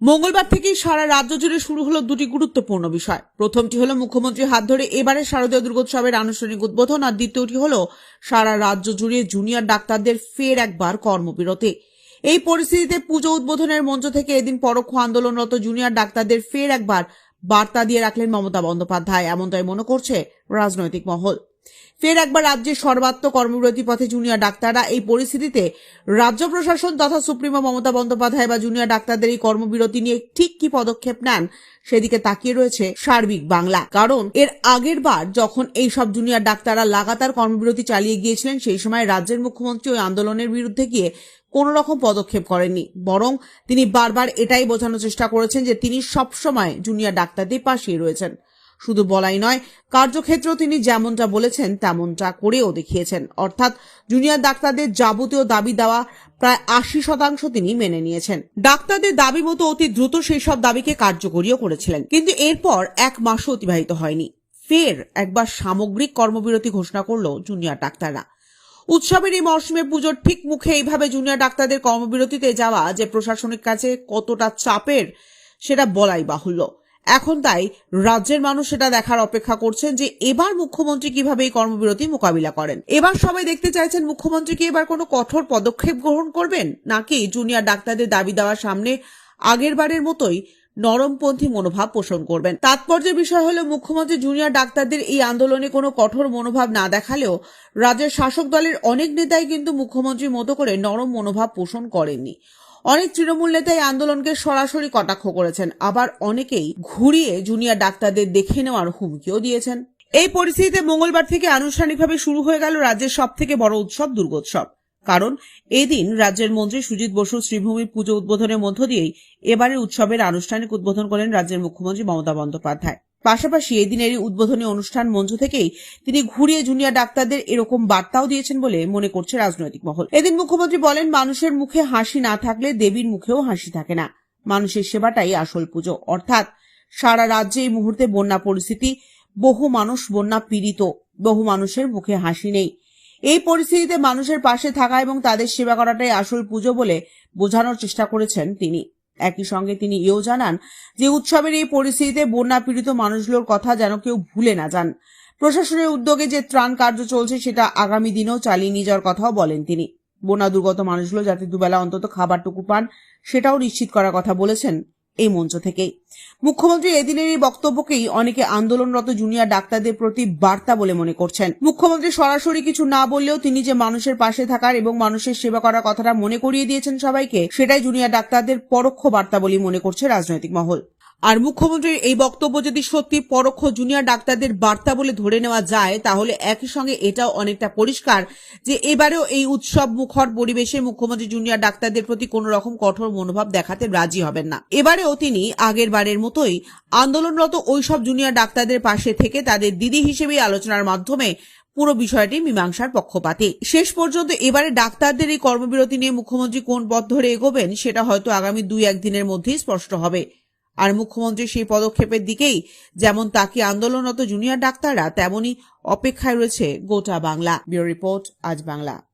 মঙ্গলবার থেকেই সারা রাজ্য জুড়ে শুরু হলো দুটি গুরুত্বপূর্ণ বিষয়। প্রথমটি হলো মুখ্যমন্ত্রীর হাত ধরে এবারে শারদীয় দুর্গোৎসবের আনুষ্ঠানিক উদ্বোধন আর দ্বিতীয়টি হলো সারা রাজ্য জুড়ে জুনিয়র ডাক্তারদের ফের একবার কর্মবিরতি। এই পরিস্থিতিতে পুজো উদ্বোধনের মঞ্চ থেকে এদিন পরোক্ষ আন্দোলনরত জুনিয়র ডাক্তারদের ফের একবার বার্তা দিয়ে রাখলেন মমতা বন্দ্যোপাধ্যায়। এমনটাই মনে করছে রাজনৈতিক মহল। ফের একবার রাজ্যের সর্বাত্ম কর্মবিরতি পথে জুনিয়র ডাক্তাররা এই পরিস্থিতিতে রাজ্য প্রশাসন তথা সুপ্রিমো মমতা বন্দ্যোপাধ্যায় বা জুনিয়র ডাক্তারদের এই কর্মবিরতি নিয়ে ঠিক কি পদক্ষেপ নেন, সেদিকে তাকিয়ে রয়েছে সার্বিক বাংলা। কারণ এর আগের বার যখন এই সব জুনিয়র ডাক্তাররা লাগাতার কর্মবিরতি চালিয়ে গিয়েছিলেন, সেই সময় রাজ্যের মুখ্যমন্ত্রী ওই আন্দোলনের বিরুদ্ধে গিয়ে কোনো রকম পদক্ষেপ করেননি। বরং তিনি বারবার এটাই বোঝানোর চেষ্টা করেছেন যে তিনি সবসময় জুনিয়র ডাক্তারদের পাশেই রয়েছেন। শুধু বলাই নয়, কার্যক্ষেত্রেও তিনি যেমনটা বলেছেন, তেমনটা করেও দেখিয়েছেন। অর্থাৎ জুনিয়র ডাক্তারদের যাবতীয় দাবি দেওয়া প্রায় আশি শতাংশ তিনি মেনে নিয়েছেন। ডাক্তারদের দাবি মতো অতি দ্রুত সেই সব দাবিকে কার্যকরীও করেছিলেন। কিন্তু এরপর এক মাসও অতিবাহিত হয়নি। ফের একবার সামগ্রিক কর্মবিরতি ঘোষণা করল জুনিয়র ডাক্তাররা। উৎসবের এই মরশুমে পুজোর ঠিক মুখে এইভাবে জুনিয়র ডাক্তারদের কর্মবিরতিতে যাওয়া যে প্রশাসনিক কাছে কতটা চাপের, সেটা বলাই বাহুল্য। এখন তাই রাজ্যের মানুষ সেটা দেখার অপেক্ষা করছেন যে এবার মুখ্যমন্ত্রী কীভাবে এই কর্মবিরতি মোকাবিলা করেন। এবার সবাই দেখতে চাইছেন মুখ্যমন্ত্রী কি এবার কোনো কঠোর পদক্ষেপ গ্রহণ করবেন? নাকি জুনিয়র ডাক্তারদের দাবি দেওয়ার সামনে আগের বারের মতোই নরমপন্থী মনোভাব পোষণ করবেন? তাৎপর্যের বিষয় হলো, মুখ্যমন্ত্রী জুনিয়র ডাক্তারদের এই আন্দোলনে কোনো কঠোর মনোভাব না দেখালেও রাজ্যের শাসক দলের অনেক নেতাই কিন্তু মুখ্যমন্ত্রীর মতো করে নরম মনোভাব পোষণ করেননি। অনেক তৃণমূল নেতা এই আন্দোলনকে সরাসরি কটাক্ষ করেছেন। আবার অনেকেই ঘুরিয়ে জুনিয়র ডাক্তারদের দেখে নেওয়ার হুমকিও দিয়েছেন। এই পরিস্থিতিতে মঙ্গলবার থেকে আনুষ্ঠানিকভাবে শুরু হয়ে গেল রাজ্যের সব থেকে বড় উৎসব, দুর্গোৎসব। কারণ এদিন রাজ্যের মন্ত্রী সুজিত বসু শ্রীভূমির পুজো উদ্বোধনের মধ্য দিয়েই এবারের উৎসবের আনুষ্ঠানিক উদ্বোধন করেন রাজ্যের মুখ্যমন্ত্রী মমতা বন্দ্যোপাধ্যায়। পাশাপাশি এই দিনের উদ্বোধনী অনুষ্ঠান মঞ্চ থেকেই তিনি ঘুরিয়ে জুনিয়র ডাক্তারদের এরকম বার্তাও দিয়েছেন বলে মনে করছে রাজনৈতিক মহল। এদিন মুখ্যমন্ত্রী বলেন, মানুষের মুখে হাসি না থাকলে দেবীর মুখেও হাসি থাকে না। মানুষের সেবাটাই আসল পুজো। অর্থাৎ সারা রাজ্যে এই মুহূর্তে বন্যা পরিস্থিতি, বহু মানুষ বন্যা পীড়িত, বহু মানুষের মুখে হাসি নেই। এই পরিস্থিতিতে মানুষের পাশে থাকা এবং তাদের সেবা করাটাই আসল পুজো বলে বোঝানোর চেষ্টা করেছেন তিনি। একই সঙ্গে তিনি এও জানান যে উৎসবের এই পরিস্থিতিতে বন্যা পীড়িত মানুষগুলোর কথা যেন কেউ ভুলে না যান। প্রশাসনের উদ্যোগে যে ত্রাণ কার্য চলছে সেটা আগামী দিনেও চালিয়ে নিয়ে যাওয়ার কথাও বলেন তিনি। বন্যা দুর্গত মানুষগুলো যাতে দুবেলা অন্তত খাবারটুকু পান, সেটাও নিশ্চিত করার কথা বলেছেন এই মঞ্চ থেকেই। মুখ্যমন্ত্রী এদিনের এই বক্তব্যকেই অনেকে আন্দোলনরত জুনিয়র ডাক্তারদের প্রতি বার্তা বলে মনে করছেন। মুখ্যমন্ত্রী সরাসরি কিছু না বললেও তিনি যে মানুষের পাশে থাকার এবং মানুষের সেবা করার কথাটা মনে করিয়ে দিয়েছেন সবাইকে, সেটাই জুনিয়র ডাক্তারদের পরোক্ষ বার্তা বলে মনে করছে রাজনৈতিক মহল। আর মুখ্যমন্ত্রীর এই বক্তব্য যদি সত্যি পরোক্ষ জুনিয়র ডাক্তারদের বার্তা বলে ধরে নেওয়া যায়, তাহলে একই সঙ্গে এটাও অনেকটা পরিষ্কার যে এবারেও এই উৎসব মুখর পরিবেশে মুখ্যমন্ত্রী জুনিয়র ডাক্তারদের প্রতি কোনো রকম কঠোর মনোভাব দেখাতে রাজি হবেন না। এবারেও তিনি আগের বারের মতোই আন্দোলনরত ওইসব জুনিয়র ডাক্তারদের পাশে থেকে তাদের দিদি হিসেবে আলোচনার মাধ্যমে পুরো বিষয়টি মীমাংসার পক্ষপাতী। শেষ পর্যন্ত এবারে ডাক্তারদের এই কর্মবিরতি নিয়ে মুখ্যমন্ত্রী কোন পথ ধরে এগোবেন, সেটা হয়তো আগামী দুই একদিনের মধ্যেই স্পষ্ট হবে। আর মুখ্যমন্ত্রী সেই পদক্ষেপের দিকেই যেমন তাকে আন্দোলনরত জুনিয়র ডাক্তাররা তেমনই অপেক্ষায় রয়েছে গোটা বাংলা। ব্যুরো রিপোর্ট, আজ বাংলা।